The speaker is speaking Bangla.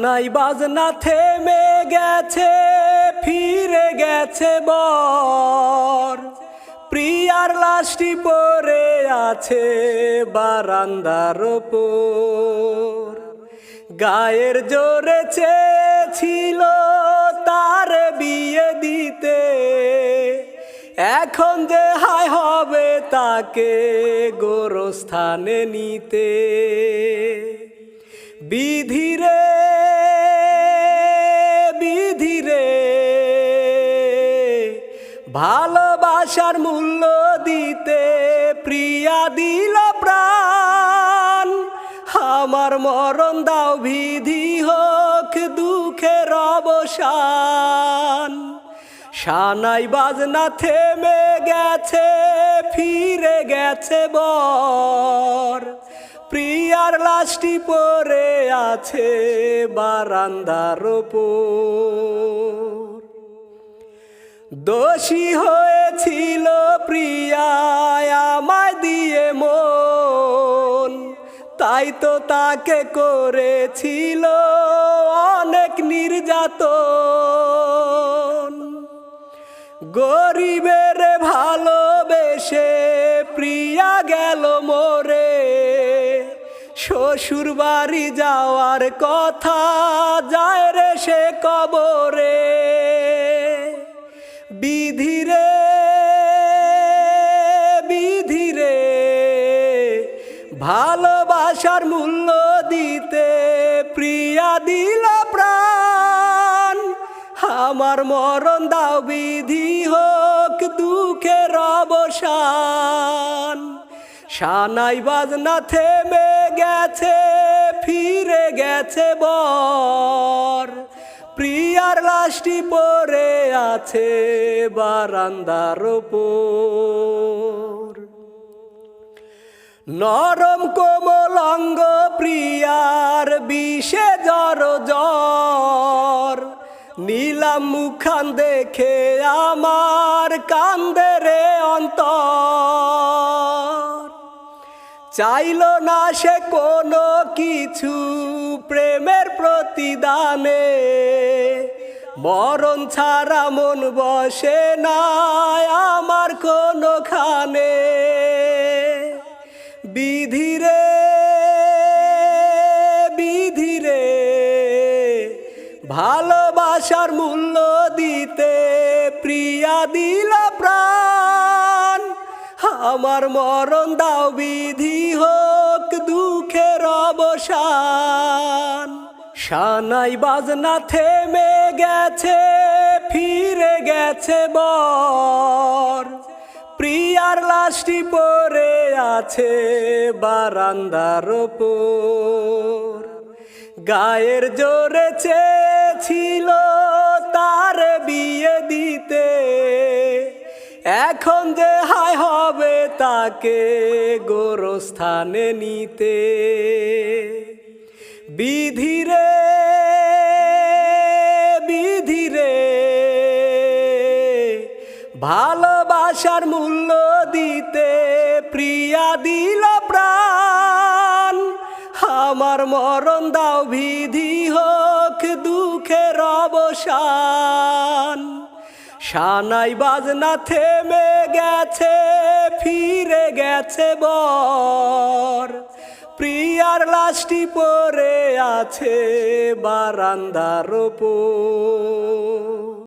নাই বাজনা থেমে গেছে, ফিরে গেছে বর। প্রিয়ার লাশটি পরে আছে বারান্দার ওপর। গায়ের জোরে চেয়েছিল তার বিয়ে দিতে। এখন যে হায় হবে তাকে গোরস্থানে নিতে। বিধিরে বিধিরে ভালোবাসার মূল্য দিতে প্রিয়া দিল প্রাণ। আমার মরণ দাও বিধি হোক দুঃখের অবসান। সানাই বাজনা থেমে গেছে, ফিরে গেছে বর। প্রিয়ার লাশটি পরে আছে বারান্দার ওপর। দোষী হয়েছিল প্রিয়ায় আমায় দিয়ে মন। তাই তো তাকে করেছিল অনেক নির্যাতন। গরিবের ভালোবেসে প্রিয়া গেল মোরে। শ্বশুর বাড়ি যাওয়ার কথা যায় রে সে কবরে। বিধিরে বিধিরে ভালোবাসার মূল্য দিতে প্রিয়া দিল প্রাণ। আমার মরণ দাও বিধি হোক, দুঃখের অবসান। সানাই বাজনা থেমে গেছে, ফিরে গেছে বর। প্রিয়ার লাশটি পরে আছে বারান্দার ওপর নরম কোমল অঙ্গ প্রিয়ার বিষে জর জ্বর। নীলাম মুখান দেখে আমার কান্দে রে অন্তর। চাইল না সে কোনো কিছু প্রেমের প্রতিদানে। মরণ ছাড়া মন বসে না আমার কোনো খানে বিধিরে বিধিরে ভালোবাসার মূল্য দিতে প্রিয়া দিল প্রাণ। আমার মরণ দাও বিধি হোক দুঃখের অবসান। সানাই বাজনা থেমে গেছে, ফিরে গেছে বর। প্রিয়ার লাশটি পরে আছে বারান্দার ওপর। গায়ের জোরে চেয়েছিল তার এখন যে হায় হবে তাকে গোরস্থানে নিতে। বিধিরে বিধিরে ভালোবাসার মূল্য দিতে প্রিয়া দিল প্রাণ। আমার মরণ দাও বিধি হোক দুঃখের অবসান। সানাই বাজনা থেমে গেছে ফিরে গেছে বর। প্রিয়ার লাশটি পরে আছে বারান্দার ওপর।